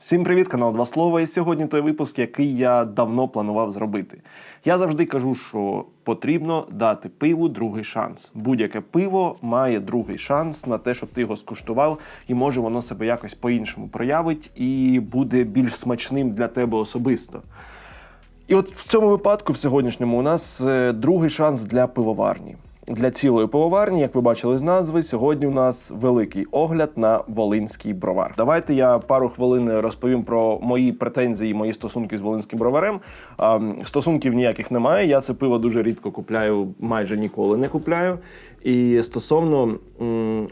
Всім привіт, канал Два Слова. І сьогодні той випуск, який я давно планував зробити. Я завжди кажу, що потрібно дати пиву другий шанс. Будь-яке пиво має другий шанс на те, щоб ти його скуштував, і може воно себе якось по-іншому проявить і буде більш смачним для тебе особисто. І от в цьому випадку, в сьогоднішньому, у нас е, другий шанс для пивоварні. Для цілої пивоварні, як ви бачили з назви, сьогодні у нас великий огляд на Волинський бровар. Давайте я пару хвилин розповім про мої претензії, мої стосунки з Волинським броварем. Стосунків ніяких немає. Я це пиво дуже рідко купляю, майже ніколи не купляю. І стосовно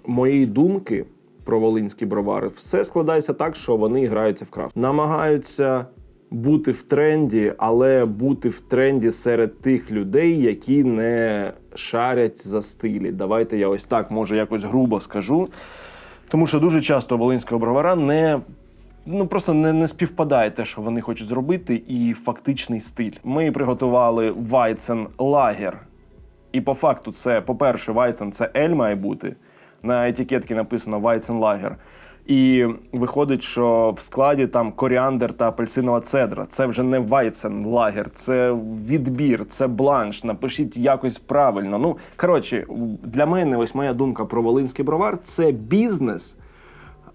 моєї думки про волинські бровари, все складається так, що вони граються в крафт. Намагаються бути в тренді, але бути в тренді серед тих людей, які не шарять за стилі. Давайте я ось так, може, якось грубо скажу. Тому що дуже часто волинського бровара не. Ну просто не, не співпадає те, що вони хочуть зробити, і фактичний стиль. Ми приготували Weizen Lager. І по факту, це, по-перше, Weizen це ель має бути. На етикетці написано Weizen Lager. І виходить, що в складі там коріандр та апельсинова цедра. Це вже не вайцен-лагер, це відбір, це бланш. Напишіть якось правильно. Ну коротше, для мене ось моя думка про Волинський бровар це бізнес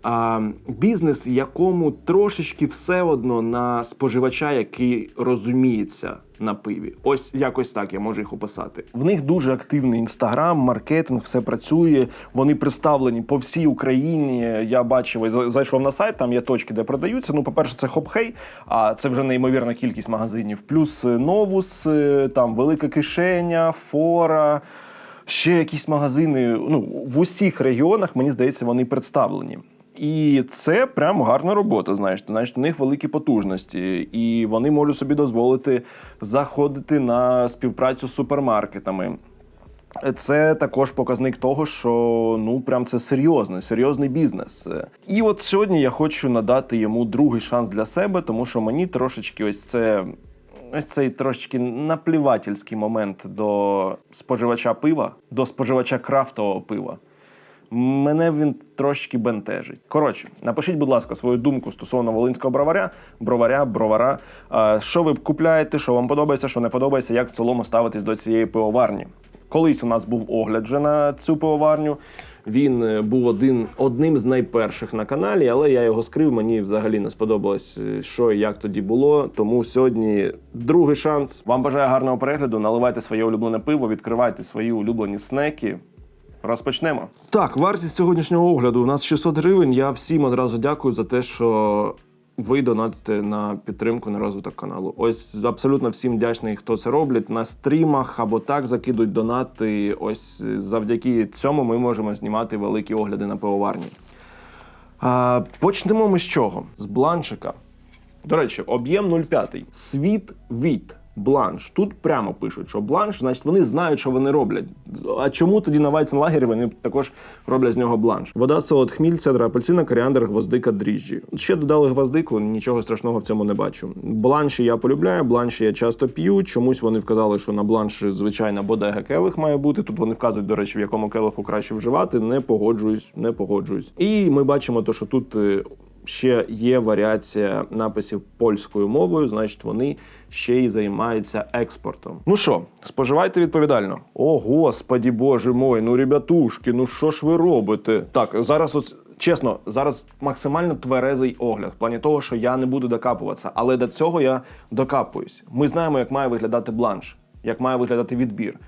а, бізнес, якому трошечки все одно на споживача, який розуміється на пиві. Ось якось так я можу їх описати. В них дуже активний інстаграм, маркетинг, все працює. Вони представлені по всій Україні. Я бачив, зай- зайшов на сайт, там є точки, де продаються. Ну, по-перше, це Хопхей, а це вже неймовірна кількість магазинів. Плюс е, Новус, е, там велика кишеня, фора. Ще якісь магазини. Ну, в усіх регіонах, мені здається, вони представлені. І це прям гарна робота. Знаєш, значить, у них великі потужності, і вони можуть собі дозволити заходити на співпрацю з супермаркетами. Це також показник того, що ну прям це серйозний, серйозний бізнес. І от сьогодні я хочу надати йому другий шанс для себе, тому що мені трошечки ось це. Ось цей трошечки наплівательський момент до споживача пива, до споживача крафтового пива. Мене він трошки бентежить. Коротше, напишіть, будь ласка, свою думку стосовно волинського броваря, броваря, бровара. Що ви купляєте, що вам подобається, що не подобається, як в цілому ставитись до цієї пивоварні. Колись у нас був огляд вже на цю пивоварню. Він е, був один, одним з найперших на каналі, але я його скрив. Мені взагалі не сподобалось, е, що і як тоді було. Тому сьогодні другий шанс. Вам бажаю гарного перегляду. Наливайте своє улюблене пиво, відкривайте свої улюблені снеки. Розпочнемо. Так, вартість сьогоднішнього огляду у нас 600 гривень. Я всім одразу дякую за те, що ви донатите на підтримку на розвиток каналу. Ось абсолютно всім вдячний, хто це роблять на стрімах або так закидують донати. Ось завдяки цьому ми можемо знімати великі огляди на пивоварні. А, почнемо ми з чого? З бланшика. До речі, об'єм 0,5. Світ від бланш. Тут прямо пишуть, що бланш, значить вони знають, що вони роблять. А чому тоді на Вайценлагері вони також роблять з нього бланш? Вода, солод, хміль, цедра, апельсина, коріандр, гвоздика, дріжджі. Ще додали гвоздику, нічого страшного в цьому не бачу. Бланші я полюбляю, бланші я часто п'ю. Чомусь вони вказали, що на бланш звичайна бодега келих має бути. Тут вони вказують, до речі, в якому келиху краще вживати. Не погоджуюсь, не погоджуюсь. І ми бачимо, то, що тут. Ще є варіація написів польською мовою, значить вони ще й займаються експортом. Ну що, споживайте відповідально. О, господі боже мой, ну ребятушки, ну що ж ви робите? Так, зараз ось. Чесно, зараз максимально тверезий огляд, в плані того, що я не буду докапуватися, але до цього я докапуюсь. Ми знаємо, як має виглядати бланш, як має виглядати відбір.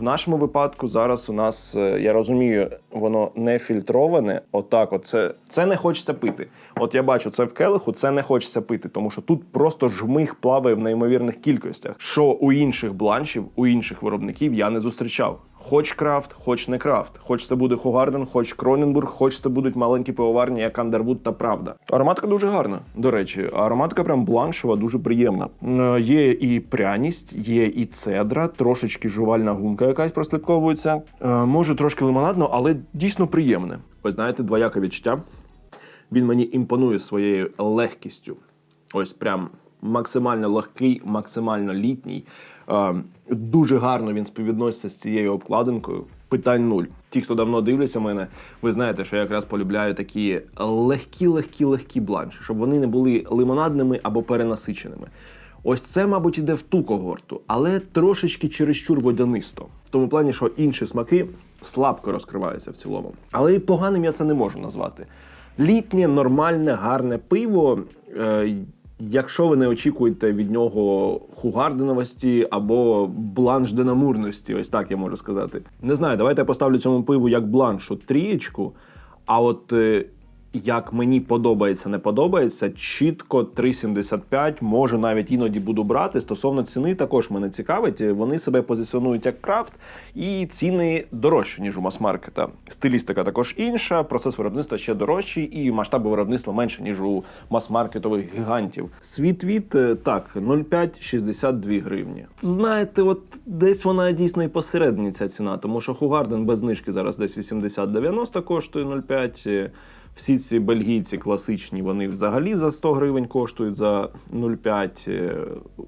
В нашому випадку зараз у нас, е, я розумію, воно не фільтроване. Отак, от це, це не хочеться пити. От я бачу це в келиху, це не хочеться пити, тому що тут просто жмих плаває в неймовірних кількостях. Що у інших бланшів, у інших виробників я не зустрічав. Хоч крафт, хоч не крафт. Хоч це буде Хугарден, хоч Кроненбург, хоч це будуть маленькі пивоварні, як Андервуд та Правда. Ароматка дуже гарна. До речі, ароматка прям бланшева, дуже приємна. Е, Є і пряність, є і цедра, трошечки жувальна гумка якась прослідковується. Е, Може трошки лимонадно, але дійсно приємне. Ось знаєте, двояке відчуття. Він мені імпонує своєю легкістю. Ось прям максимально легкий, максимально літній. Е, Дуже гарно він співвідноситься з цією обкладинкою. Питань нуль. Ті, хто давно дивляться мене, ви знаєте, що я якраз полюбляю такі легкі, легкі, легкі бланші, щоб вони не були лимонадними або перенасиченими. Ось це, мабуть, іде в ту когорту, але трошечки чересчур водянисто. В тому плані, що інші смаки слабко розкриваються в цілому. Але і поганим я це не можу назвати. Літнє, нормальне, гарне пиво. Е, Якщо ви не очікуєте від нього хугарденовості або бланш-денамурності, ось так я можу сказати. Не знаю, давайте я поставлю цьому пиву як бланшу трієчку, а от е, як мені подобається, не подобається, чітко 3,75, може навіть іноді буду брати. Стосовно ціни, також мене цікавить. Вони себе позиціонують як крафт, і ціни дорожчі, ніж у мас-маркета. Стилістика також інша, процес виробництва ще дорожчий, і масштаби виробництва менше, ніж у мас-маркетових гігантів. Світ від е, так, 0,5-62 гривні. Знаєте, от десь вона дійсно і посередині ця ціна, тому що Хугарден без знижки зараз десь 80-90 коштує 0,5. Всі ці бельгійці класичні, вони взагалі за 100 гривень коштують за 0,5. Е,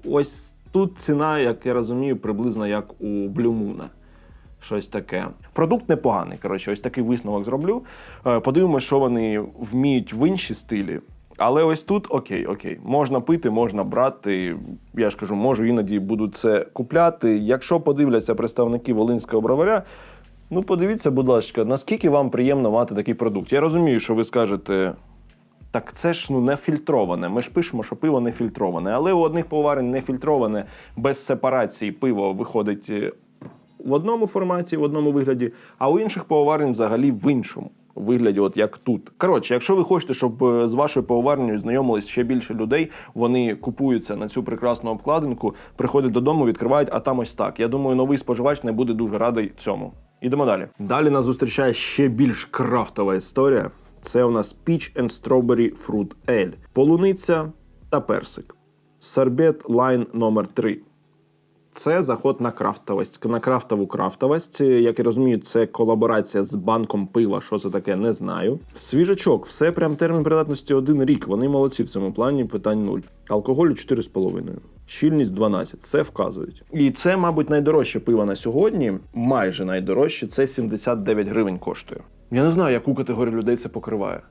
Ось тут ціна, як я розумію, приблизно як у Блюмуна. Щось таке. Продукт непоганий. Коротше, ось такий висновок зроблю. Е, Подивимося, що вони вміють в інші стилі. Але ось тут окей, окей, можна пити, можна брати. Я ж кажу, можу іноді буду це купляти. Якщо подивляться представники Волинського броваря, ну подивіться, будь ласка, наскільки вам приємно мати такий продукт. Я розумію, що ви скажете. Так це ж ну не фільтроване. Ми ж пишемо, що пиво не фільтроване. Але у одних поварень не фільтроване без сепарації пиво виходить е, в одному форматі, в одному вигляді, а у інших пивоварень взагалі в іншому вигляді, от як тут. Коротше, якщо ви хочете, щоб е, з вашою пивоварнею знайомились ще більше людей, вони купуються на цю прекрасну обкладинку, приходять додому, відкривають, а там ось так. Я думаю, новий споживач не буде дуже радий цьому. Ідемо далі. Далі нас зустрічає ще більш крафтова історія. Це у нас Peach and Strawberry Fruit Ale. Полуниця та персик. Сорбет лайн номер 3 це заход на крафтовість, на крафтову крафтовість. Як я розумію, це колаборація з банком пива. Що це таке, не знаю. Свіжачок, все прям термін придатності один рік. Вони молодці в цьому плані. Питань нуль. Алкоголю 4,5. Щільність 12. Це вказують. І це, мабуть, найдорожче пиво на сьогодні. Майже найдорожче. Це 79 гривень коштує. Я не знаю, яку категорію людей це покриває.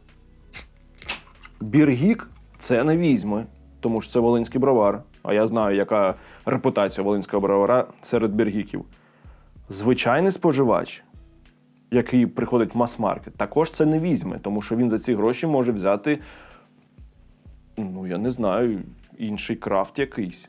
Біргік це не візьме, тому що це волинський бровар. А я знаю, яка репутація волинського бровара серед біргіків. Звичайний споживач, який приходить в мас-маркет, також це не візьме, тому що він за ці гроші може взяти, ну, я не знаю, інший крафт якийсь.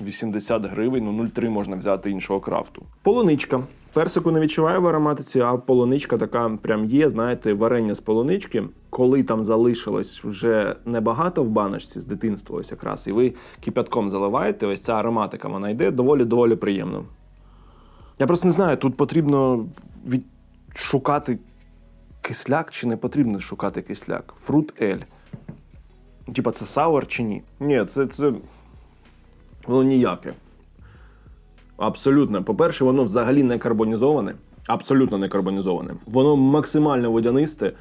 80 гривень, ну 0,3 можна взяти іншого крафту. Полуничка. Персику не відчуваю в ароматиці, а полуничка така прям є. Знаєте, варення з полунички, коли там залишилось вже небагато в баночці з дитинства, ось якраз, і ви кипятком заливаєте, ось ця ароматика вона йде доволі-доволі приємно. Я просто не знаю, тут потрібно відшукати кисляк чи не потрібно шукати кисляк. Фрут ель. Типа це сауер чи ні? Ні, це, це воно ніяке. Абсолютно. По-перше, воно взагалі не карбонізоване. Абсолютно не карбонізоване. Воно максимально водянисте.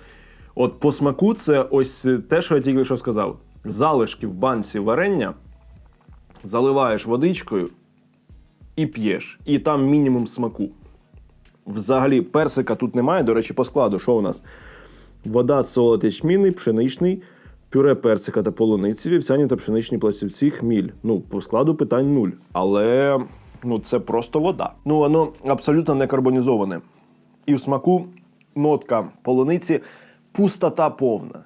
От по смаку, це ось те, що я тільки що сказав. Залишки в банці варення заливаєш водичкою і п'єш. І там мінімум смаку. Взагалі, персика тут немає. До речі, по складу, що у нас? Вода, солод ячмінний, пшеничний, пюре персика та полуниці, вівсяні та пшеничні пластівці, хміль. Ну, по складу питань нуль. Але ну, це просто вода. Ну, воно абсолютно не карбонізоване. І в смаку нотка полуниці пустота повна.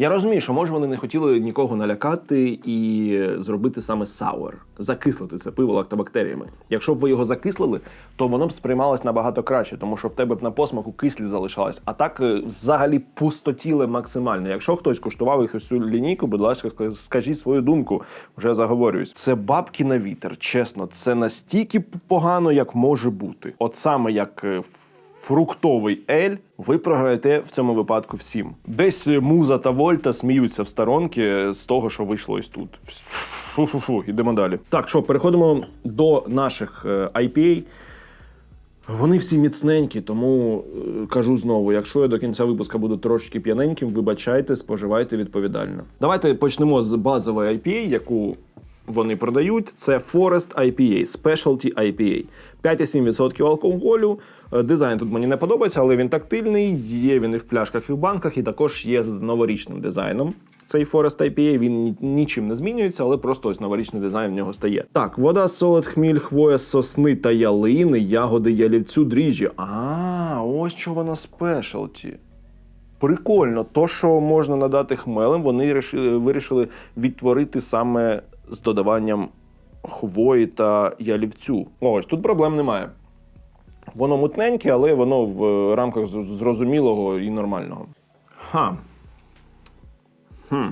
Я розумію, що може вони не хотіли нікого налякати і зробити саме сауер, закислити це пиво лактобактеріями. Якщо б ви його закислили, то воно б сприймалось набагато краще, тому що в тебе б на посмаку кислі залишалось. А так е, взагалі пустотіле максимально. Якщо хтось куштував їх цю лінійку, будь ласка, скажіть свою думку. Вже заговорююсь. Це бабки на вітер. Чесно, це настільки погано, як може бути. От саме як. Фруктовий ель, ви програєте в цьому випадку всім. Десь муза та Вольта сміються в сторонки з того, що вийшло ось тут. Фу-фу-фу, ідемо далі. Так, що, переходимо до наших е, IPA. Вони всі міцненькі, тому е, кажу знову: якщо я до кінця випуска буду трошки п'яненьким, вибачайте, споживайте відповідально. Давайте почнемо з базової IPA, яку вони продають, це Forest IPA, Specialty IPA. 5,7% алкоголю. Е, Дизайн тут мені не подобається, але він тактильний. Є він і в пляшках, і в банках, і також є з новорічним дизайном. Цей Forest IPA, він нічим не змінюється, але просто ось новорічний дизайн в нього стає. Так, вода, солод, хміль, хвоя, сосни та ялини, ягоди, ялівцю, дріжджі. А, ось що воно спешалті. Прикольно, то, що можна надати хмелем, вони вирішили відтворити саме з додаванням хвої та ялівцю. Ось тут проблем немає. Воно мутненьке, але воно в рамках зрозумілого і нормального. Ха. Хм.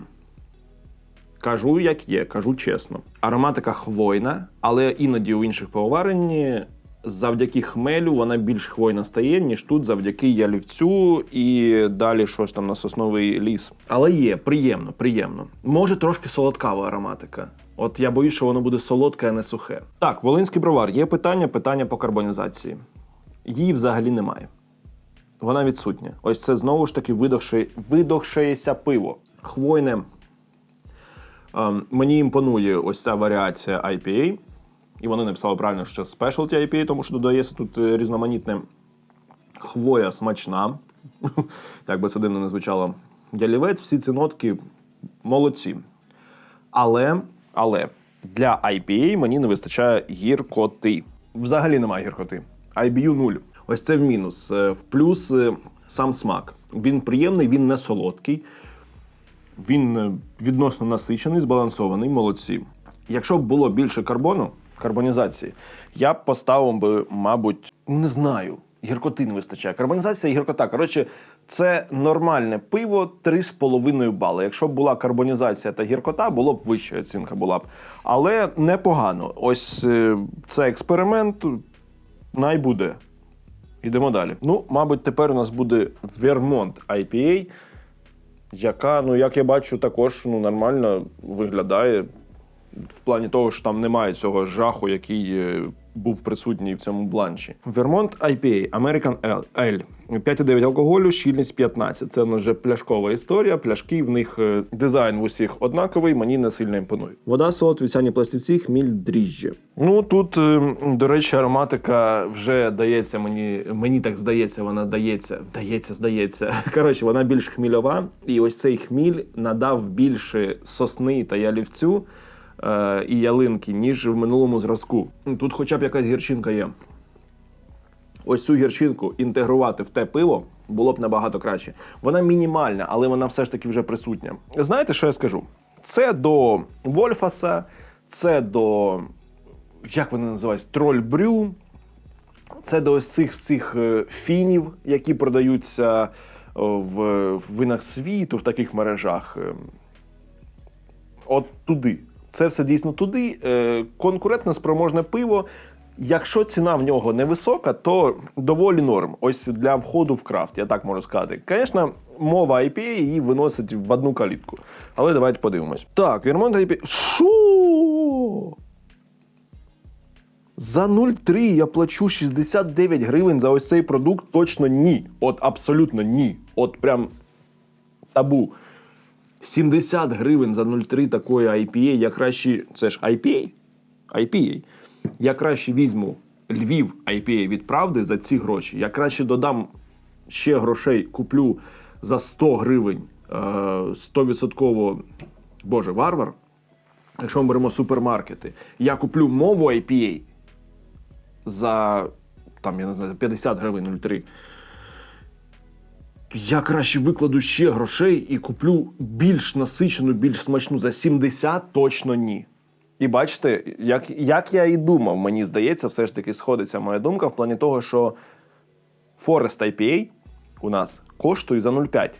Кажу, як є, кажу чесно. Ароматика хвойна, але іноді у інших пивоварень завдяки хмелю вона більш хвойна стає, ніж тут завдяки ялівцю і далі щось там на сосновий ліс. Але є, приємно, приємно. Може трошки солодкава ароматика. От я боюсь, що воно буде солодке, а не сухе. Так, Волинський бровар. Є питання, питання по карбонізації. Її взагалі немає. Вона відсутня. Ось це знову ж таки видохше, видохшеється пиво. Хвойне. Ем, мені імпонує ось ця варіація IPA. І вони написали правильно, що Specialty IPA, тому що додається тут е, різноманітне хвоя смачна. Як би це дивно не звучало. Ялівець, всі ці нотки молодці. Але, але для IPA мені не вистачає гіркоти. Взагалі немає гіркоти. IBU 0. Ось це в мінус. Е, В плюс е, сам смак. Він приємний, він не солодкий. Він е, відносно насичений, збалансований, молодці. Якщо б було більше карбону, карбонізації, я б поставив би, мабуть, не знаю. Гіркоти не вистачає. Карбонізація і гіркота. Коротше, це нормальне пиво 3,5 бали. Якщо б була карбонізація та гіркота, було б вища оцінка була б. Але непогано. Ось е, це експеримент. Най буде. Йдемо далі. Ну, мабуть, тепер у нас буде Vermont IPA яка, ну як я бачу, також ну, нормально виглядає в плані того, що там немає цього жаху, який е, був присутній в цьому бланчі. Vermont IPA, American Ale, Ale. 5,9 алкоголю, щільність 15. Це вже пляшкова історія. Пляшки в них е, дизайн в усіх однаковий, мені не сильно імпонує. Вода, солод, вівсяні пластівці, хміль, дріжджі. Ну тут, е, до речі, ароматика вже дається мені. Мені так здається, вона дається. Дається, здається. Коротше, вона більш хмільова, і ось цей хміль надав більше сосни та ялівцю е, і ялинки, ніж в минулому зразку. Тут хоча б якась гірчинка є. Ось цю гірчинку інтегрувати в те пиво було б набагато краще. Вона мінімальна, але вона все ж таки вже присутня. Знаєте, що я скажу? Це до Вольфаса, це до. Як вони називаються? Троль Брю. Це до ось цих всіх е, фінів, які продаються е, в, в винах світу, в таких мережах. Е, От туди. Це все дійсно туди. Е, Конкурентно спроможне пиво. Якщо ціна в нього невисока, то доволі норм. Ось для входу в крафт, я так можу сказати. Звісно, мова IPA її виносить в одну калітку. Але давайте подивимось. Так, Vermont IPA. Що? За 0,3 я плачу 69 гривень за ось цей продукт. Точно ні. От абсолютно ні. От прям табу. 70 гривень за 0,3 такої IPA. Я краще. Це ж IPA? IPA. Я краще візьму Львів IPA від правди за ці гроші. Я краще додам ще грошей, куплю за 100 гривень е, 100% Боже, варвар. Якщо ми беремо супермаркети, я куплю мову IPA за там, я не знаю, 50 гривень 0,3. Я краще викладу ще грошей і куплю більш насичену, більш смачну за 70 точно ні. І бачите, як, як я і думав, мені здається, все ж таки сходиться моя думка в плані того, що Forest IPA у нас коштує за 0,5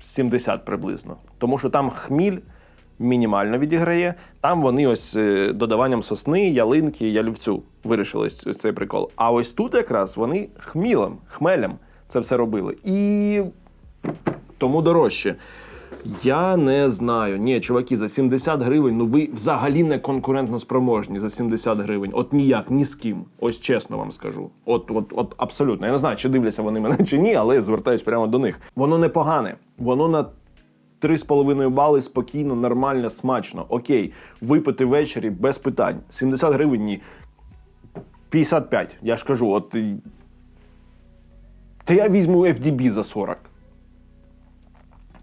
70 приблизно. Тому що там хміль мінімально відіграє, там вони ось е, додаванням сосни, ялинки, ялівцю вирішили цей прикол. А ось тут якраз вони хмілем, хмелем це все робили. І тому дорожче. Я не знаю. Ні, чуваки, за 70 гривень, ну ви взагалі не конкурентно спроможні за 70 гривень. От ніяк, ні з ким. Ось чесно вам скажу. От, от, от абсолютно. Я не знаю, чи дивляться вони мене чи ні, але я звертаюсь прямо до них. Воно непогане. Воно на 3,5 бали спокійно, нормально, смачно. Окей, випити ввечері без питань. 70 гривень ні. 55, я ж кажу, от. Та я візьму FDB за 40.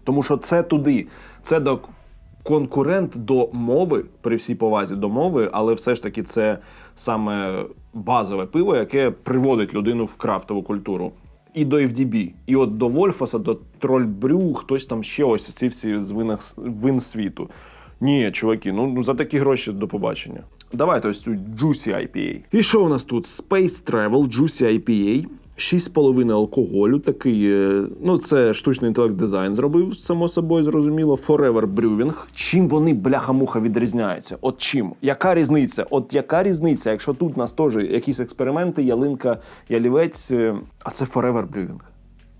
Тому що це туди, це до конкурент до мови, при всій повазі до мови, але все ж таки це саме базове пиво, яке приводить людину в крафтову культуру. І до FDB, і от до Вольфаса, до Трольбрю, хтось там ще ось ці всі з винах, вин світу. Ні, чуваки, ну, ну за такі гроші до побачення. Давайте ось цю Juicy IPA. І що у нас тут? Space Travel Juicy IPA. 6,5 алкоголю, такий, е, ну це штучний інтелект дизайн зробив, само собою зрозуміло. Forever Brewing. Чим вони, бляха-муха, відрізняються? От чим? Яка різниця? От яка різниця, якщо тут у нас теж якісь експерименти, ялинка, ялівець, е, а це Forever Brewing.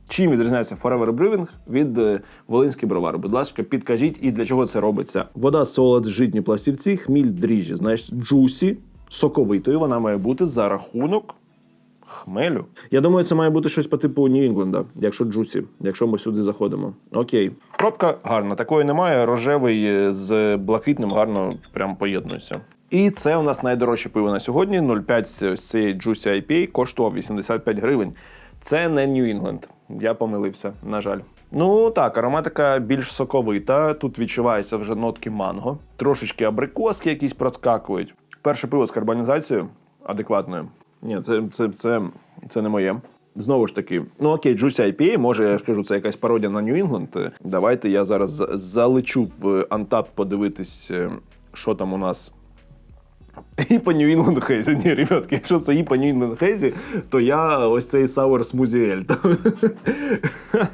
Чим відрізняється Forever Brewing від е, Волинський бровар? Будь ласка, підкажіть і для чого це робиться? Вода, солод, житні пластівці, хміль, дріжджі. Знаєш, джусі, соковитою вона має бути за рахунок хмелю. Я думаю, це має бути щось по типу Нью-Інгленда, якщо джусі, якщо ми сюди заходимо. Окей. Пробка гарна, такої немає. Рожевий е, з блакитним гарно прям поєднується. І це у нас найдорожче пиво на сьогодні. 0,5 ось цієї Juicy IPA коштував 85 гривень. Це не England. Я помилився, на жаль. Ну так, ароматика більш соковита. Тут відчуваються вже нотки манго, трошечки абрикоски якісь проскакують. Перше пиво з карбонізацією адекватною. Ні, це, це, це, це не моє. Знову ж таки, ну окей, Juicy IPA, може, я ж кажу, це якась пародія на New England. Давайте я зараз залечу в Антап подивитись, е, що там у нас і по New England Хейзі. Ні, ребятки, якщо це і по New England Хейзі, то я ось цей Sour Smoothie Ale.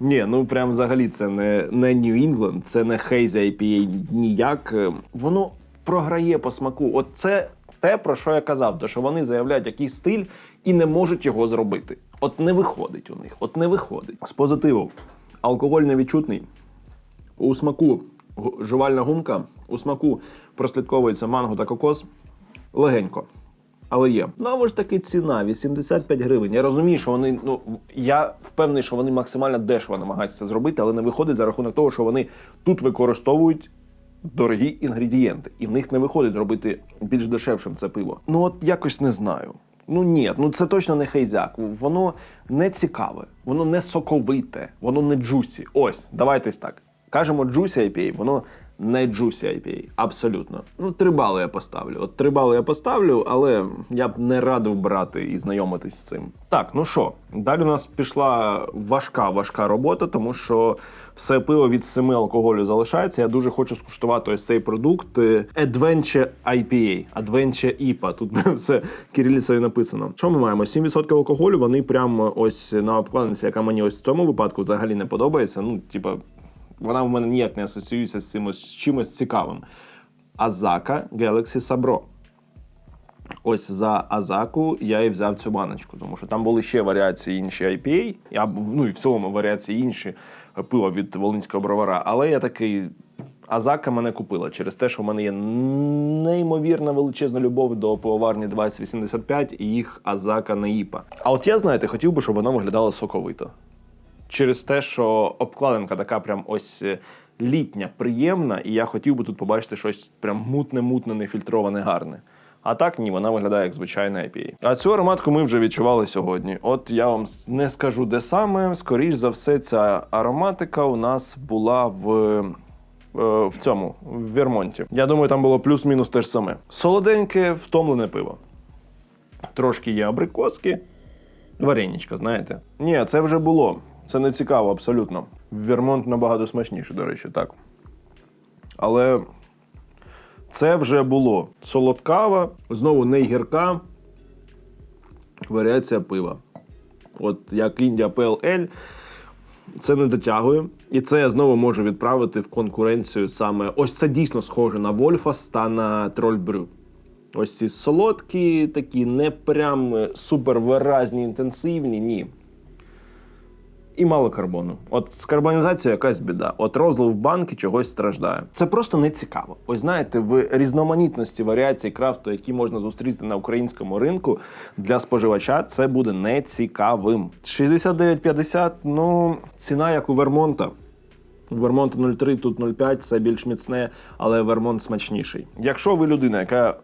Ні, ну прям взагалі це не, не New England, це не Hazy IPA ніяк. Е, Воно програє по смаку. От це те, про що я казав, то що вони заявляють якийсь стиль і не можуть його зробити. От не виходить у них, от не виходить. З позитиву. Алкоголь невідчутний. У смаку жувальна гумка, у смаку прослідковується манго та кокос. Легенько. Але є. Знову ж таки, ціна 85 гривень. Я розумію, що вони. Ну я впевнений, що вони максимально дешево намагаються це зробити, але не виходить за рахунок того, що вони тут використовують дорогі інгредієнти, і в них не виходить робити більш дешевшим це пиво. Ну от якось не знаю. Ну ні, ну це точно не хейзяк. Воно не цікаве, воно не соковите, воно не джусі. Ось, давайте так. Кажемо джусі IPA, воно Juicy IPA. Абсолютно. Ну, три бали я поставлю. От три бали я поставлю, але я б не радив брати і знайомитись з цим. Так, ну що, далі у нас пішла важка, важка робота, тому що все пиво від 7 алкоголю залишається. Я дуже хочу скуштувати ось цей продукт е, Adventure IPA, Adventure IPA. Тут все кирилицею написано. Що ми маємо? 7% алкоголю. Вони прямо ось на обкладинці, яка мені ось в цьому випадку взагалі не подобається. Ну, типа, вона в мене ніяк не асоціюється з цим з чимось цікавим. Азака Galaxy Sabro. Ось за Азаку я і взяв цю баночку, тому що там були ще варіації інші IPA, я, ну і в цілому варіації інші пива від Волинського бровара. Але я такий. Азака мене купила через те, що в мене є неймовірна величезна любов до пивоварні 2085 і їх Азака Наїпа. А от я, знаєте, хотів би, щоб вона виглядала соковито через те, що обкладинка така прям ось е, літня, приємна, і я хотів би тут побачити щось прям мутне-мутне, нефільтроване, гарне. А так ні, вона виглядає як звичайна IPA. А цю ароматку ми вже відчували сьогодні. От я вам не скажу, де саме. Скоріш за все, ця ароматика у нас була в. е, В цьому, в Вермонті. Я думаю, там було плюс-мінус те ж саме. Солоденьке, втомлене пиво. Трошки є абрикоски, Варенічка, знаєте? Ні, це вже було. Це не цікаво абсолютно. Вермонт набагато смачніше, до речі, так. Але це вже було. Солодкава, знову не гірка. Варіація пива. От як Індія PLL, це не дотягує. І це я знову можу відправити в конкуренцію саме. Ось це дійсно схоже на Вольфас та на Трольбрю. Ось ці солодкі, такі не прям е, супер виразні, інтенсивні, ні. І мало карбону. От з карбонізацією якась біда. От розлив банки чогось страждає. Це просто не цікаво. Ось знаєте, в різноманітності варіацій крафту, які можна зустріти на українському ринку, для споживача це буде не цікавим. 69,50, ну, ціна як у Вермонта. Вермонт 03, тут 05, це більш міцне, але Вермонт смачніший. Якщо ви людина, яка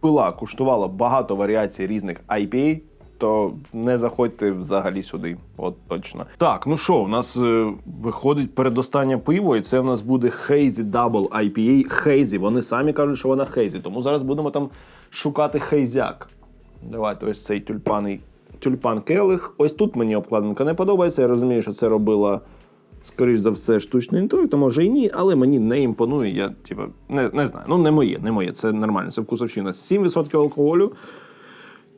пила, куштувала багато варіацій різних IPA, то не заходьте взагалі сюди. От точно. Так, ну що, у нас е, виходить передостаннє пиво, і це в нас буде Hazy Double IPA. Hazy. Вони самі кажуть, що вона Hazy. Тому зараз будемо там шукати хейзяк. Давайте ось цей тюльпаний тюльпан келих. Ось тут мені обкладинка не подобається. Я розумію, що це робила. Скоріш за все, штучний інтелект, а може і ні, але мені не імпонує. Я типу, не, не знаю. Ну, не моє, не моє. Це нормально. Це вкусовщина. 7% алкоголю.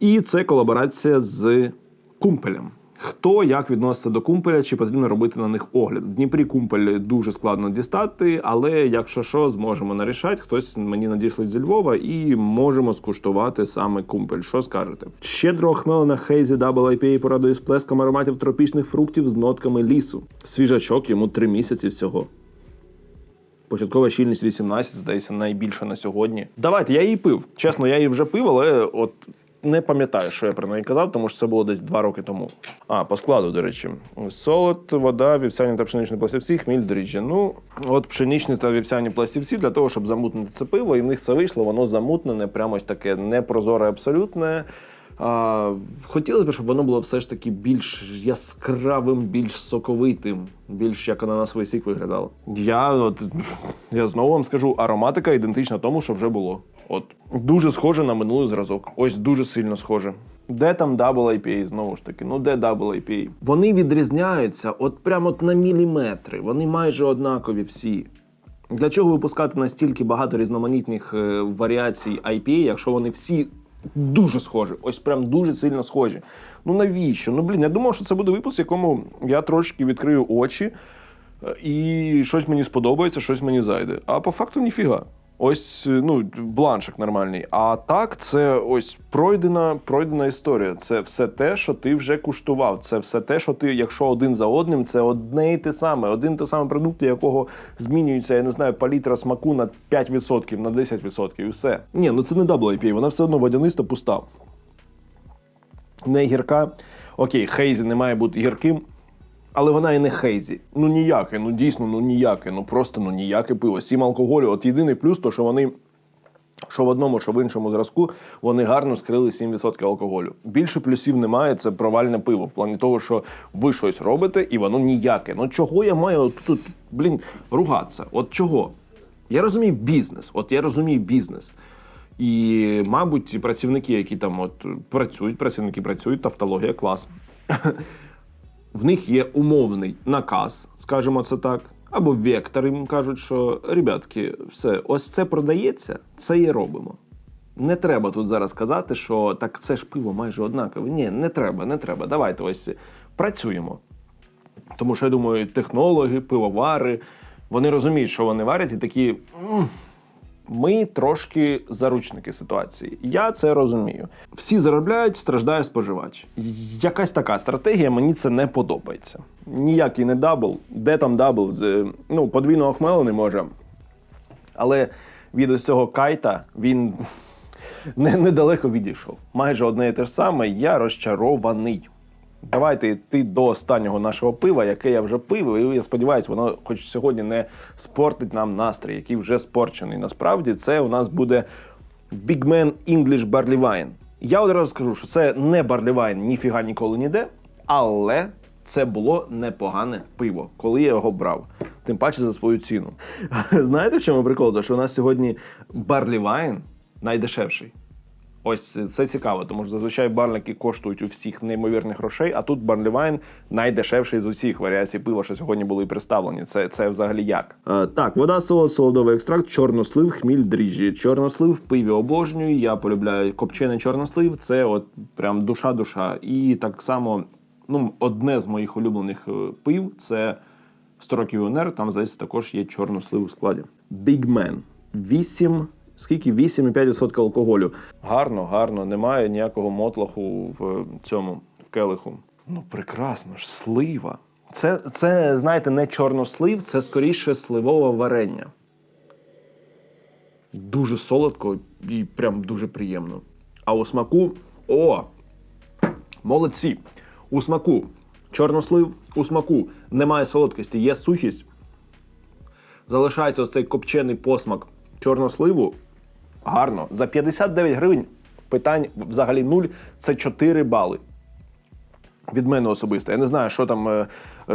І це колаборація з кумпелем. Хто як відноситься до кумпеля, чи потрібно робити на них огляд? В Дніпрі кумпель дуже складно дістати, але якщо що, зможемо нарішати. Хтось мені надіслить зі Львова і можемо скуштувати саме кумпель. Що скажете? Щедро охмелена Хейзі Double IPA порадує з плеском ароматів тропічних фруктів з нотками лісу. Свіжачок йому три місяці всього. Початкова щільність 18, здається, найбільша на сьогодні. Давайте, я її пив. Чесно, я її вже пив, але от не пам'ятаю, що я про неї казав, тому що це було десь два роки тому. А, по складу, до речі. Солод, вода, вівсяні та пшеничні пластівці, хміль, дріжджі. Ну, от пшеничні та вівсяні пластівці для того, щоб замутнити це пиво, і в них це вийшло, воно замутнене, прямо ось таке непрозоре абсолютне. А, хотілося б, щоб воно було все ж таки більш яскравим, більш соковитим, більш як ананасовий сік виглядало. Я от я знову вам скажу, ароматика ідентична тому, що вже було. От дуже схоже на минулий зразок. Ось дуже сильно схоже. Де там Double IPA, знову ж таки, ну де Double IPA? Вони відрізняються от прямо от на міліметри. Вони майже однакові всі. Для чого випускати настільки багато різноманітних е, варіацій IPA, якщо вони всі дуже схожі, ось прям дуже сильно схожі. Ну навіщо? Ну блін, я думав, що це буде випуск, якому я трошки відкрию очі, е, і щось мені сподобається, щось мені зайде. А по факту ніфіга. Ось ну бланшик нормальний. А так, це ось пройдена, пройдена історія. Це все те, що ти вже куштував. Це все те, що ти, якщо один за одним, це одне і те саме, один те саме продукт, якого змінюється, я не знаю, палітра смаку на 5%, на 10% і все. Ні, ну це не Double IPA, вона все одно водяниста пуста. Не гірка. Окей, Хейзі не має бути гірким. Але вона і не хейзі. Ну ніяке, ну дійсно, ну ніяке, ну просто ну ніяке пиво. Сім алкоголю. От єдиний плюс, то що вони. Що в одному, що в іншому зразку, вони гарно скрили 7% алкоголю. Більше плюсів немає, це провальне пиво. В плані того, що ви щось робите, і воно ніяке. Ну чого я маю тут, блін, ругатися? От чого? Я розумію бізнес. От я розумію бізнес. І, мабуть, працівники, які там от працюють, працівники працюють, тавтологія клас. в них є умовний наказ, скажімо це так, або вектор їм кажуть, що ребятки, все, ось це продається, це і робимо. Не треба тут зараз казати, що так це ж пиво майже однакове. Ні, не треба, не треба. Давайте ось працюємо. Тому що я думаю, технологи, пивовари, вони розуміють, що вони варять, і такі. «М, ми трошки заручники ситуації. Я це розумію. Всі заробляють, страждає споживач. Якась така стратегія, мені це не подобається. Ніякий не дабл. Де там дабл? Е, Ну, подвійно охмелений може. Але від ось цього кайта він недалеко відійшов. Майже одне і те ж саме. Я розчарований. Давайте йти до останнього нашого пива, яке я вже пив, і я сподіваюся, воно хоч сьогодні не спортить нам настрій, який вже спорчений. Насправді це у нас буде Big Man English Barley Wine. Я одразу скажу, що це не Barley Wine ніфіга ніколи ніде, але це було непогане пиво, коли я його брав. Тим паче за свою ціну. Знаєте, в чому прикол? Що у нас сьогодні Barley Wine найдешевший. Ось це цікаво, тому що зазвичай барлики коштують у всіх неймовірних грошей, а тут Барлівайн найдешевший з усіх варіацій пива, що сьогодні були представлені. Це це взагалі як? Е, так, вода, солод, солодовий екстракт, чорнослив, хміль, дріжджі. Чорнослив в пиві обожнюю. Я полюбляю копчений чорнослив. Це от прям душа-душа. І так само, ну, одне з моїх улюблених е, пив це 100 років УНР. Там здається також є чорнослив у складі. Big Man. 8 Скільки 8,5% алкоголю. Гарно, гарно, немає ніякого мотлаху в цьому в келиху. Ну, прекрасно ж, слива. Це, це, знаєте, не чорнослив, це скоріше сливове варення. Дуже солодко і прям дуже приємно. А у смаку. О! Молодці! У смаку чорнослив, у смаку немає солодкості, є сухість. залишається ось цей копчений посмак чорносливу. Гарно. За 59 гривень питань взагалі нуль. Це 4 бали. Від мене особисто. Я не знаю, що там е,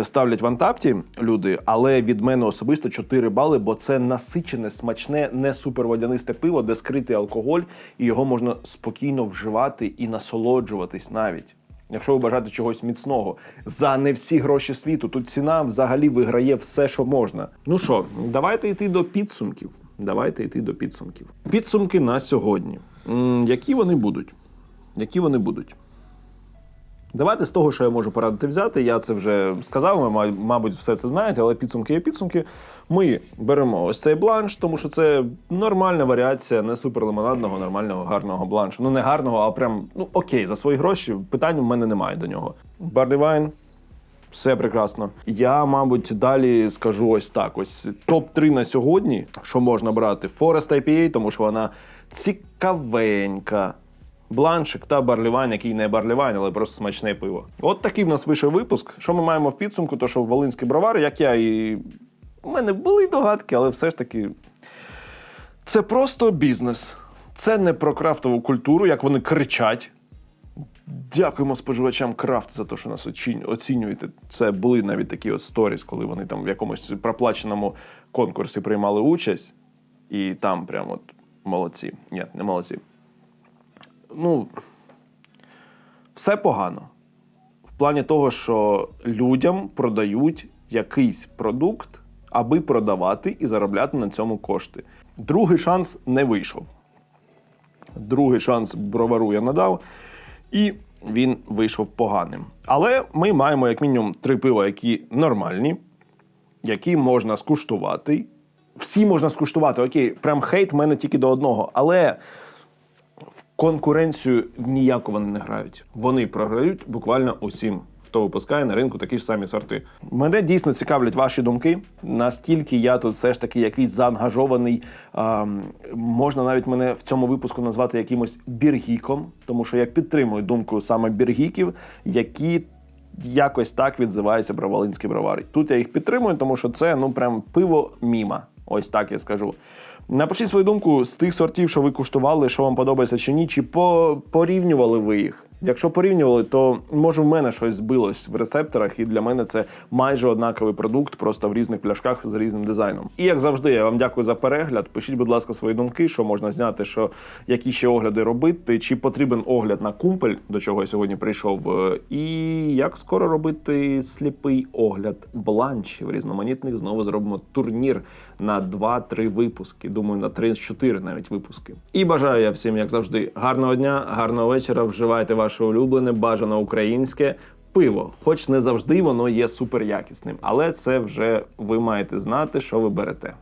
ставлять в антапті люди, але від мене особисто 4 бали, бо це насичене, смачне, не суперводянисте пиво, де скритий алкоголь, і його можна спокійно вживати і насолоджуватись навіть. Якщо ви бажаєте чогось міцного за не всі гроші світу, тут ціна взагалі виграє все, що можна. Ну що, давайте йти до підсумків. Давайте йти до підсумків. Підсумки на сьогодні. Які вони будуть? Які вони будуть? Давайте з того, що я можу порадити взяти. Я це вже сказав. Ви, мабуть, все це знаєте, але підсумки є підсумки. Ми беремо ось цей бланш, тому що це нормальна варіація не суперлимонадного, нормального, гарного бланшу. Ну не гарного, а прям ну окей, за свої гроші питань в мене немає до нього. Барлі вайн, все прекрасно. Я, мабуть, далі скажу ось так: ось топ-3 на сьогодні, що можна брати. Forest IPA, тому що вона цікавенька. Бланшик та барлівайн, який не барлівайн, але просто смачне пиво. От такий в нас вийшов випуск. Що ми маємо в підсумку? То що Волинський бровар, як я і. У мене були догадки, але все ж таки. Це просто бізнес. Це не про крафтову культуру, як вони кричать. Дякуємо споживачам крафт за те, що нас оцінюєте. Це були навіть такі от сторіс, коли вони там в якомусь проплаченому конкурсі приймали участь, і там прям от молодці. Ні, не молодці. Ну, все погано. В плані того, що людям продають якийсь продукт, аби продавати і заробляти на цьому кошти. Другий шанс не вийшов. Другий шанс бровару я надав, і він вийшов поганим. Але ми маємо як мінімум три пива, які нормальні, які можна скуштувати. Всі можна скуштувати. Окей, прям хейт в мене тільки до одного. Але в конкуренцію ніяко вони не грають. Вони програють буквально усім, хто випускає на ринку такі ж самі сорти. Мене дійсно цікавлять ваші думки. Наскільки я тут все ж таки якийсь заангажований. А, можна навіть мене в цьому випуску назвати якимось біргіком, тому що я підтримую думку саме біргіків, які. Якось так відзивається бровалинський бровар. Тут я їх підтримую, тому що це ну прям пиво міма. Ось так я скажу. Напишіть свою думку з тих сортів, що ви куштували, що вам подобається чи ні, чи по- порівнювали ви їх. Якщо порівнювали, то може в мене щось збилось в рецепторах, і для мене це майже однаковий продукт, просто в різних пляшках з різним дизайном. І як завжди, я вам дякую за перегляд. Пишіть, будь ласка, свої думки, що можна зняти, що які ще огляди робити, чи потрібен огляд на кумпель, до чого я сьогодні прийшов, е, і як скоро робити сліпий огляд бланчів різноманітних. Знову зробимо турнір на 2-3 випуски. Думаю, на 3-4 навіть випуски. І бажаю я всім, як завжди, гарного дня, гарного вечора. Вживайте ваше улюблене, бажано українське пиво. Хоч не завжди воно є суперякісним, але це вже ви маєте знати, що ви берете.